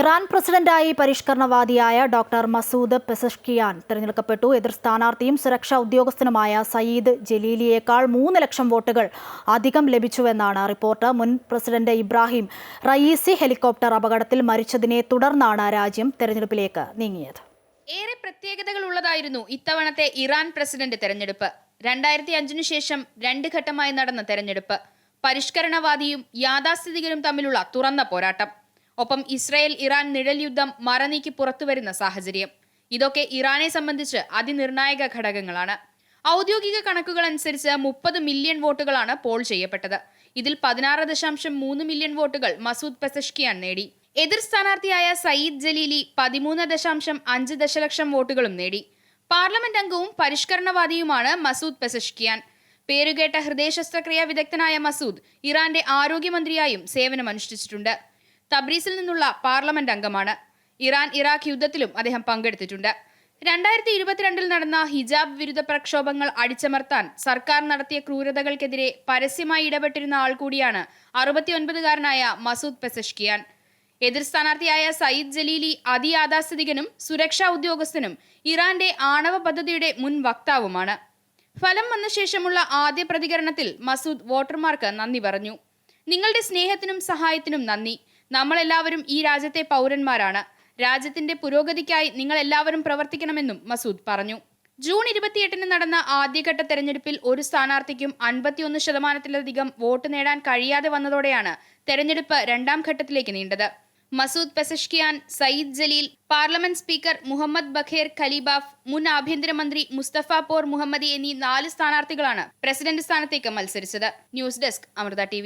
Iran പ്രസിഡന്റായി പരിഷ്കരണവാദിയായ doctor Masood Pezeshkian തിരഞ്ഞെടുക്കപ്പെട്ടു. എതിർ സ്ഥാനാർത്ഥിയും സുരക്ഷാ ഉദ്യോഗസ്ഥനുമായ സയീദ് ജലീലിയേക്കാൾ മൂന്ന് ലക്ഷം വോട്ടുകൾ അധികം ലഭിച്ചുവെന്നാണ് റിപ്പോർട്ട്. മുൻ പ്രസിഡന്റ് ഇബ്രാഹിം റയീസി ഹെലികോപ്റ്റർ അപകടത്തിൽ മരിച്ചതിനെ തുടർന്നാണ് രാജ്യം തെരഞ്ഞെടുപ്പിലേക്ക് നീങ്ങിയത്. ഏറെ പ്രത്യേകതകൾ ഉള്ളതായിരുന്നു ഇത്തവണത്തെ ഇറാൻ പ്രസിഡന്റ് തെരഞ്ഞെടുപ്പ്. രണ്ടായിരത്തി അഞ്ചിനു ശേഷം രണ്ട് ഘട്ടമായി നടന്ന തെരഞ്ഞെടുപ്പ്. പരിഷ്കരണവാദിയും യാഥാസ്ഥിതികരും തമ്മിലുള്ള തുറന്ന പോരാട്ടം. ഒപ്പം ഇസ്രായേൽ ഇറാൻ നിഴൽ യുദ്ധം മറനീക്കി പുറത്തുവരുന്ന സാഹചര്യം. ഇതൊക്കെ ഇറാനെ സംബന്ധിച്ച് അതിനിർണായക ഘടകങ്ങളാണ്. ഔദ്യോഗിക കണക്കുകൾ അനുസരിച്ച് മുപ്പത് മില്യൺ വോട്ടുകളാണ് പോൾ ചെയ്യപ്പെട്ടത്. ഇതിൽ പതിനാറ് ദശാംശം മൂന്ന് മില്യൺ വോട്ടുകൾ മസൂദ് പെസഷ്കിയാൻ നേടി. എതിർ സ്ഥാനാർത്ഥിയായ സയ്യിദ് ജലീലി പതിമൂന്ന് ദശാംശം അഞ്ച് ദശലക്ഷം വോട്ടുകളും നേടി. പാർലമെന്റ് അംഗവും പരിഷ്കരണവാദിയുമാണ് മസൂദ് പെസഷ്കിയാൻ. പേരുകേട്ട ഹൃദയ ശസ്ത്രക്രിയാ വിദഗ്ധനായ മസൂദ് ഇറാന്റെ ആരോഗ്യമന്ത്രിയായും സേവനമനുഷ്ഠിച്ചിട്ടുണ്ട്. തബ്രീസിൽ നിന്നുള്ള പാർലമെന്റ് അംഗമാണ്. ഇറാൻ ഇറാഖ് യുദ്ധത്തിലും അദ്ദേഹം പങ്കെടുത്തിട്ടുണ്ട്. രണ്ടായിരത്തി ഇരുപത്തിരണ്ടിൽ നടന്ന ഹിജാബ് വിരുദ്ധ പ്രക്ഷോഭങ്ങൾ അടിച്ചമർത്താൻ സർക്കാർ നടത്തിയ ക്രൂരതകൾക്കെതിരെ പരസ്യമായി ഇടപെട്ടിരുന്ന ആൾ കൂടിയാണ് അറുപത്തിയൊൻപതുകാരനായ മസൂദ് പെസഷ്കിയാൻ. എതിർ സ്ഥാനാർത്ഥിയായ സയ്യിദ് ജലീലി അതിയാഥാസ്ഥിതികനും സുരക്ഷാ ഉദ്യോഗസ്ഥനും ഇറാന്റെ ആണവ പദ്ധതിയുടെ മുൻ വക്താവുമാണ്. ഫലം വന്ന ശേഷമുള്ള ആദ്യ പ്രതികരണത്തിൽ മസൂദ് വോട്ടർമാർക്ക് നന്ദി പറഞ്ഞു. നിങ്ങളുടെ സ്നേഹത്തിനും സഹായത്തിനും നന്ദി. നമ്മളെല്ലാവരും ഈ രാജ്യത്തെ പൗരന്മാരാണ്. രാജ്യത്തിന്റെ പുരോഗതിക്കായി നിങ്ങൾ എല്ലാവരും പ്രവർത്തിക്കണമെന്നും മസൂദ് പറഞ്ഞു. ജൂൺ ഇരുപത്തിയെട്ടിന് നടന്ന ആദ്യഘട്ട തെരഞ്ഞെടുപ്പിൽ ഒരു സ്ഥാനാർത്ഥിക്കും അൻപത്തിയൊന്ന് ശതമാനത്തിലധികം വോട്ട് നേടാൻ കഴിയാതെ വന്നതോടെയാണ് തെരഞ്ഞെടുപ്പ് രണ്ടാം ഘട്ടത്തിലേക്ക് നീണ്ടത്. Masoud Pezeshkian Saeed Jalili parliament speaker Mohammad Bagher Ghalibaf മുൻ ആഭ്യന്തരമന്ത്രി മുസ്തഫ പോർ മുഹമ്മദി എന്നീ നാല് സ്ഥാനാർത്ഥികളാണ് പ്രസിഡന്റ് സ്ഥാനത്തേക്ക് മത്സരിച്ചത്. News desk Amrita T